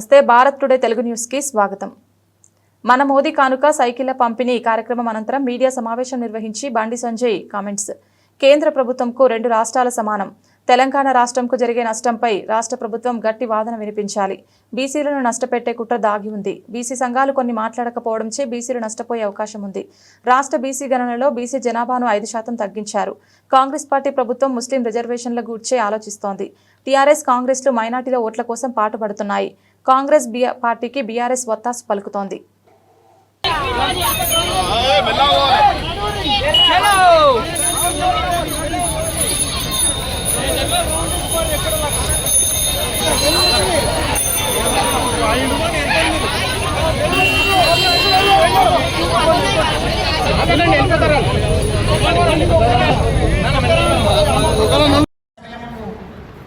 నమస్తే భారత్ టుడే తెలుగు న్యూస్కి స్వాగతం. మన మోదీ కానుక సైకిళ్ళ పంపిణీ కార్యక్రమం అనంతరం మీడియా సమావేశం నిర్వహించి బండి సంజయ్ కామెంట్స్. కేంద్ర ప్రభుత్వంకు రెండు రాష్ట్రాల సమానం. తెలంగాణ రాష్ట్రంకు జరిగే నష్టంపై రాష్ట్ర ప్రభుత్వం గట్టి వాదన వినిపించాలి. బీసీలను నష్టపెట్టే కుట్ర దాగి ఉంది. బీసీ సంఘాలు కొన్ని మాట్లాడకపోవడంచే బీసీలు నష్టపోయే అవకాశం ఉంది. రాష్ట్ర బీసీ గణనలో బీసీ జనాభాను ఐదు శాతం తగ్గించారు. కాంగ్రెస్ పార్టీ ప్రభుత్వం ముస్లిం రిజర్వేషన్ల గూర్చే ఆలోచిస్తోంది. టీఆర్ఎస్ కాంగ్రెస్లు మైనార్టీల ఓట్ల కోసం పాటుపడుతున్నాయి. కాంగ్రెస్ పార్టీకి బీఆర్ఎస్ ఒత్తాసు పలుకుతోంది.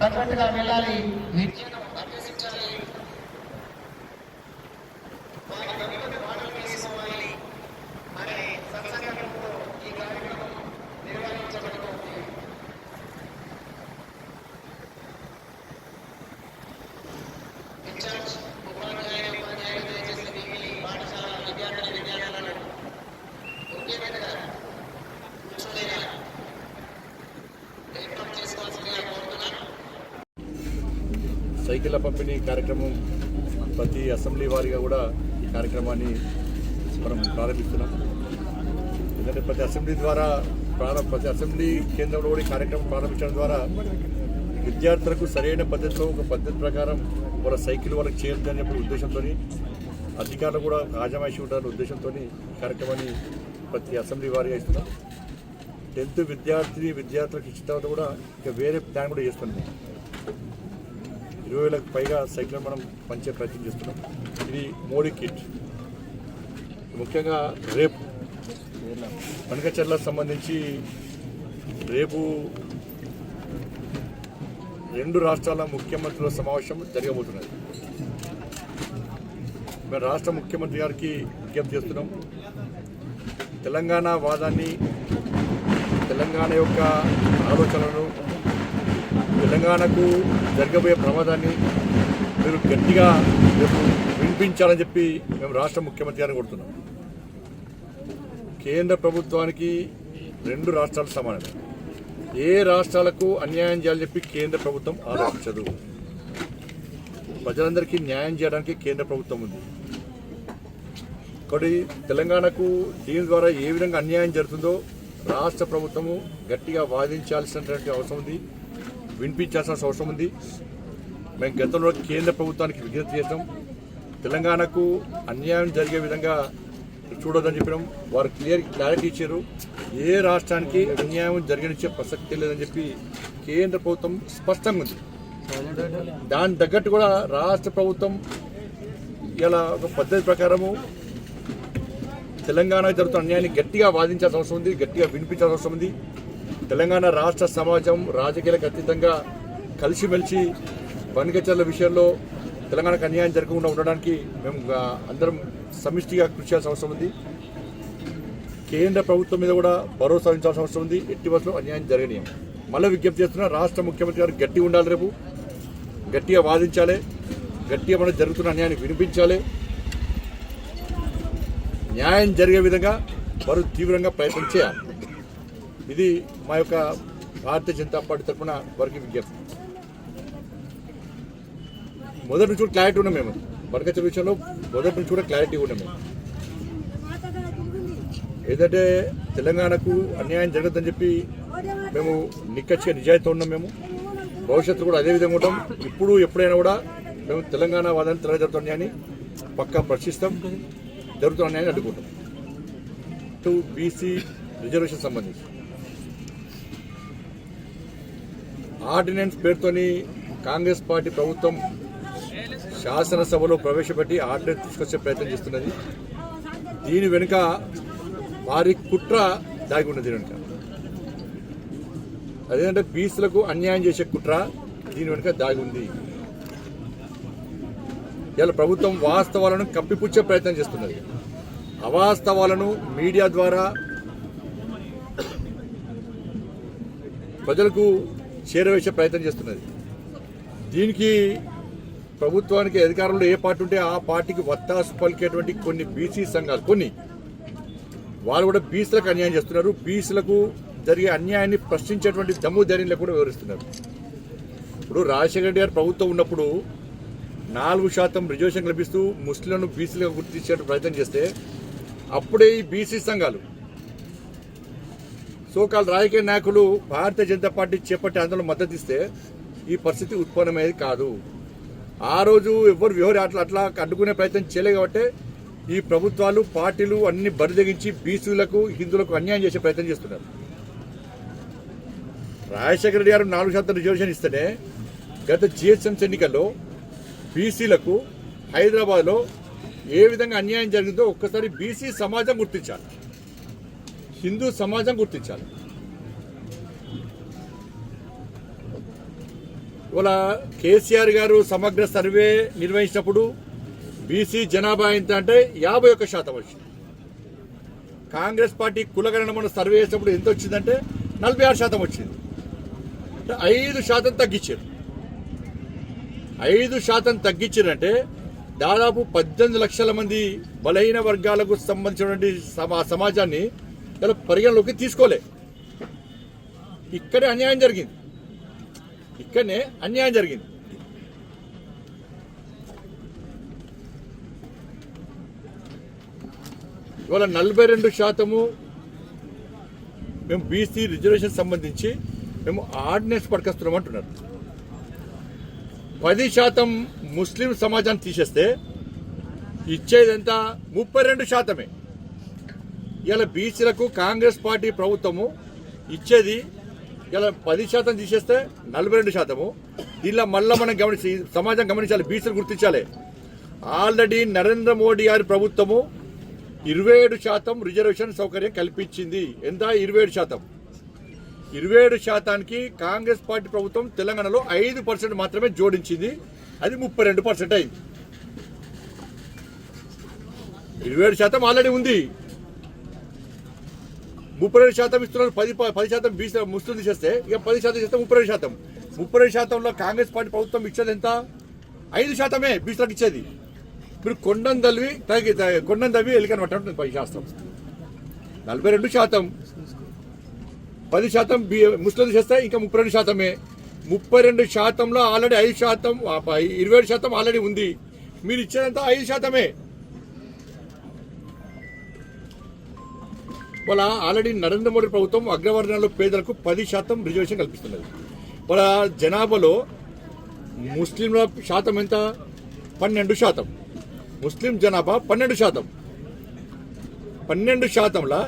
తగ్గట్టుగా వెళ్ళాలి సైకిళ్ళ పంపిణీ కార్యక్రమం ప్రతి అసెంబ్లీ వారిగా కూడా ఈ కార్యక్రమాన్ని మనం ప్రారంభిస్తున్నాం. ఎందుకంటే ప్రతి అసెంబ్లీ ద్వారా ప్రారంభ ప్రతి అసెంబ్లీ కేంద్రంలో కూడా ఈ కార్యక్రమం ప్రారంభించడం ద్వారా విద్యార్థులకు సరైన పద్ధతిలో ఒక పద్ధతి ప్రకారం వాళ్ళ సైకిల్ వాళ్ళకి చేరుతుందని చెప్పే ఉద్దేశంతో అధికారులు కూడా ఒక ఉంటారనే ఉద్దేశంతో కార్యక్రమాన్ని ప్రతి అసెంబ్లీ వారిగా ఇస్తున్నాం. టెన్త్ విద్యార్థిని విద్యార్థులకు ఇచ్చిన తర్వాత కూడా ఇక వేరే ప్లాన్ కూడా చేస్తున్నాం. ఇరవై వేలకు పైగా సైకిల్ మనం పంచే ప్రయత్నం చేస్తున్నాం. ఇది మోడీ కిట్. ముఖ్యంగా రేపు పనకచర్లకు సంబంధించి రేపు రెండు రాష్ట్రాల ముఖ్యమంత్రుల సమావేశం జరగబోతున్నది. మేము రాష్ట్ర ముఖ్యమంత్రి గారికి విజ్ఞప్తి చేస్తున్నాం. తెలంగాణ వాదాన్ని తెలంగాణ యొక్క ఆలోచనలను తెలంగాణకు జరగబోయే ప్రమాదాన్ని మీరు గట్టిగా రేపు వినిపించాలని చెప్పి మేము రాష్ట్ర ముఖ్యమంత్రి గారిని కొడుతున్నాం కేంద్ర ప్రభుత్వానికి రెండు రాష్ట్రాలు సమానమే. ఏ రాష్ట్రాలకు అన్యాయం చేయాలని చెప్పి కేంద్ర ప్రభుత్వం ఆలోచించదు. ప్రజలందరికీ న్యాయం చేయడానికి కేంద్ర ప్రభుత్వం ఉంది. కాబట్టి తెలంగాణకు దీని ద్వారా ఏ విధంగా అన్యాయం జరుగుతుందో రాష్ట్ర ప్రభుత్వము గట్టిగా వాదించాల్సినటువంటి అవసరం ఉంది. వినిపించాల్సిన అవసరం ఉంది. మేము గతంలో కేంద్ర ప్రభుత్వానికి విజ్ఞప్తి చేసాం తెలంగాణకు అన్యాయం జరిగే విధంగా చూడొద్దని చెప్పడం వారు క్లియర్ క్లారిటీ ఇచ్చారు. ఏ రాష్ట్రానికి అన్యాయం జరిగనిచ్చే ప్రసక్తి లేదని చెప్పి కేంద్ర ప్రభుత్వం స్పష్టంగా ఉంది. దాని తగ్గట్టు కూడా రాష్ట్ర ప్రభుత్వం ఇలా ఒక పద్ధతి ప్రకారము తెలంగాణ జరుగుతున్న అన్యాయాన్ని గట్టిగా వాదించాల్సిన అవసరం ఉంది. గట్టిగా వినిపించాల్సిన అవసరం ఉంది. తెలంగాణ రాష్ట్ర సమాజం రాజకీయాలకు అతీతంగా కలిసిమెలిసి వనికచర్ల విషయంలో తెలంగాణకు అన్యాయం జరగకుండా ఉండడానికి మేము అందరం సమిష్టిగా కృషి చేయాల్సిన అవసరం ఉంది. కేంద్ర ప్రభుత్వం మీద కూడా భరోసా ఉంచాల్సిన అవసరం ఉంది. ఎట్టి బస్సులో అన్యాయం జరగనీయం. మళ్ళీ విజ్ఞప్తి చేస్తున్నా రాష్ట్ర ముఖ్యమంత్రి గారు గట్టిగా ఉండాలి రేపు. గట్టిగా వాదించాలి. గట్టిగా మనకు జరుగుతున్న అన్యాయాన్ని వినిపించాలి. న్యాయం జరిగే విధంగా వారు తీవ్రంగా ప్రయత్నం చేయాలి. ఇది మా యొక్క భారతీయ జనతా పార్టీ తరఫున వారికి విజ్ఞప్తి. మొదటి నుంచి కూడా క్లారిటీ ఉన్నాం మేము. బడకచ్చ విషయంలో మొదటి నుంచి కూడా క్లారిటీ ఉన్నాం మేము. ఏదంటే తెలంగాణకు అన్యాయం జరగదని చెప్పి మేము నిక్కచ్చిగా నిజాయితీ ఉన్నాం మేము. భవిష్యత్తు కూడా అదే విధంగా ఉంటాం. ఇప్పుడు ఎప్పుడైనా కూడా మేము తెలంగాణ వాదాన్ని తెలంగాణ జరుగుతున్నాయని పక్కా ప్రశ్నిస్తాం జరుగుతున్నాయని అడ్డుకుంటాం. టు బీసీ రిజర్వేషన్ సంబంధించి. ఆర్డినెన్స్ పేరుతోని కాంగ్రెస్ పార్టీ ప్రభుత్వం శాసనసభలో ప్రవేశపెట్టి ఆర్డినెన్స్ తీసుకొచ్చే ప్రయత్నం చేస్తున్నది. దీని వెనుక వారి కుట్ర దాగి ఉన్నది వెనుక. అదేంటంటే బీసీలకు అన్యాయం చేసే కుట్ర దీని వెనుక దాగి ఉంది. ఇలా ప్రభుత్వం వాస్తవాలను కప్పిపుచ్చే ప్రయత్నం చేస్తున్నది. అవాస్తవాలను మీడియా ద్వారా ప్రజలకు చేరవేసే ప్రయత్నం చేస్తున్నది. దీనికి ప్రభుత్వానికి అధికారంలో ఏ పార్టీ ఉంటే ఆ పార్టీకి వత్తాసు పలికేటువంటి కొన్ని బీసీ సంఘాలు కొన్ని. వాళ్ళు కూడా బీసీలకు అన్యాయం చేస్తున్నారు. బీసీలకు జరిగే అన్యాయాన్ని ప్రశ్నించేటువంటి దమ్ము ధైర్యంలో కూడా వివరిస్తున్నారు ఇప్పుడు రాజశేఖర రెడ్డి గారు ప్రభుత్వం ఉన్నప్పుడు నాలుగు శాతం రిజర్వేషన్ కల్పిస్తూ ముస్లింలను బీసీలుగా గుర్తించే ప్రయత్నం చేస్తే అప్పుడే ఈ బీసీ సంఘాలు సోకాల్ రాజకీయ నాయకులు భారతీయ జనతా పార్టీ చేపట్టే ఆందోళన మద్దతు ఇస్తే ఈ పరిస్థితి ఉత్పన్నమయ్యేది కాదు. ఆ రోజు ఎవరు వ్యవహారం అట్లా అట్లా అడ్డుకునే ప్రయత్నం చేయలేదు కాబట్టి ఈ ప్రభుత్వాలు పార్టీలు అన్ని బరిదగించి బీసీలకు హిందువులకు అన్యాయం చేసే ప్రయత్నం చేస్తున్నారు. రాజశేఖర రెడ్డి గారు నాలుగు శాతం రిజర్వేషన్ ఇస్తేనే గత జిహెచ్ఎంసీ ఎన్నికల్లో బీసీలకు హైదరాబాద్లో ఏ విధంగా అన్యాయం జరిగిందో ఒక్కసారి బీసీ సమాజం గుర్తించాలి. హిందూ సమాజం గుర్తించాలి. ఇవాళ కేసీఆర్ గారు సమగ్ర సర్వే నిర్వహించినప్పుడు బీసీ జనాభా ఎంత అంటే యాభై ఒక్క శాతం వచ్చింది. కాంగ్రెస్ పార్టీ కులగణన మన సర్వే చేసినప్పుడు ఎంత వచ్చిందంటే నలభై ఆరు శాతం వచ్చింది. అంటే ఐదు శాతం తగ్గించారు. ఐదు శాతం తగ్గించారంటే దాదాపు పద్దెనిమిది లక్షల మంది బలహీన వర్గాలకు సంబంధించినటువంటి సమా సమాజాన్ని ఇలా పరిగణలోకి తీసుకోలే. ఇక్కడే అన్యాయం జరిగింది. ఇక్కడనే అన్యాయం జరిగింది. ఇవాళ నలభై రెండు శాతము మేము బీసీ రిజర్వేషన్ సంబంధించి మేము ఆర్డినెన్స్ పట్టుకొస్తున్నాం అంటున్నారు. పది శాతం ముస్లిం సమాజాన్ని తీసేస్తే ఇచ్చేదంతా ముప్పై రెండు శాతమే. ఇలా బీసీలకు కాంగ్రెస్ పార్టీ ప్రభుత్వము ఇచ్చేది ఇలా పది శాతం తీసేస్తే నలభై రెండు శాతము. దీనిలో మళ్ళీ మనం గమనించి సమాజం గమనించాలి బీసీలు గుర్తించాలి. ఆల్రెడీ నరేంద్ర మోడీ గారి ప్రభుత్వము ఇరవై ఏడు శాతం రిజర్వేషన్ సౌకర్యం కల్పించింది. ఎంత? ఇరవై ఏడు శాతం. ఇరవై ఏడు శాతానికి కాంగ్రెస్ పార్టీ ప్రభుత్వం తెలంగాణలో ఐదు పర్సెంట్ మాత్రమే జోడించింది. అది ముప్పై రెండు పర్సెంట్ అయింది. ఇరవై ఏడు శాతం ఆల్రెడీ ఉంది. ముప్పై రెండు శాతం ఇస్తున్నారు పది పది శాతం బీసీ ముస్లిం తీసేస్తే ఇక పది శాతం చేస్తే ముప్పై రెండు శాతం. ముప్పై రెండు శాతంలో కాంగ్రెస్ పార్టీ ప్రభుత్వం ఇచ్చేది ఎంత? ఐదు శాతమే బీసీలకు ఇచ్చేది. మీరు కొండం తల్వి తగ్గి కొండం తవ్వి ఎలికని ఉంటుంది పది శాస్త్రం నలభై రెండు శాతం. పది శాతం బి ముస్లిం చేస్తే ఇంకా ముప్పై రెండు శాతమే. ముప్పై రెండు శాతంలో ఆల్రెడీ ఐదు శాతం ఇరవై ఏడు శాతం ఆల్రెడీ ఉంది. మీరు ఇచ్చేదంతా ఐదు శాతమే. వాళ్ళ ఆల్రెడీ నరేంద్ర మోడీ ప్రభుత్వం అగ్రవర్ణాల్లో పేదలకు పది శాతం రిజర్వేషన్ కల్పిస్తున్నది. వాళ్ళ జనాభాలో ముస్లింల శాతం ఎంత? పన్నెండు శాతం. ముస్లిం జనాభా పన్నెండు శాతం. పన్నెండు శాతంలో?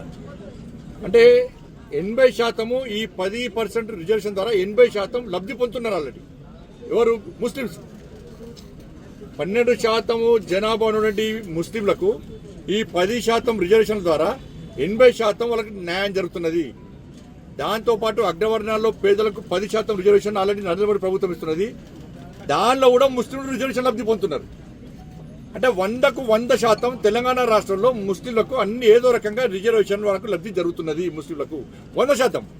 అంటే ఎనభై శాతము ఈ పది పర్సెంట్ రిజర్వేషన్ ద్వారా ఎనభై శాతం లబ్ధి పొందుతున్నారు ఆల్రెడీ. ఎవరు? ముస్లిమ్స్. పన్నెండు శాతము జనాభా ఉన్నటువంటి ముస్లింలకు ఈ పది శాతం రిజర్వేషన్ ద్వారా ఎనభై శాతం వాళ్ళకి న్యాయం జరుగుతున్నది. దాంతోపాటు అగ్రవర్ణాల్లో పేదలకు పది శాతం రిజర్వేషన్ ఆల్రెడీ నరేంద్ర మోడీ ప్రభుత్వం ఇస్తున్నది. దానిలో కూడా ముస్లింలు రిజర్వేషన్ లబ్ధి పొందుతున్నారు. అంటే వందకు వంద శాతం తెలంగాణ రాష్ట్రంలో ముస్లింలకు అన్ని ఏదో రకంగా రిజర్వేషన్ వరకు లబ్ధి జరుగుతున్నది ముస్లింలకు. వంద శాతం.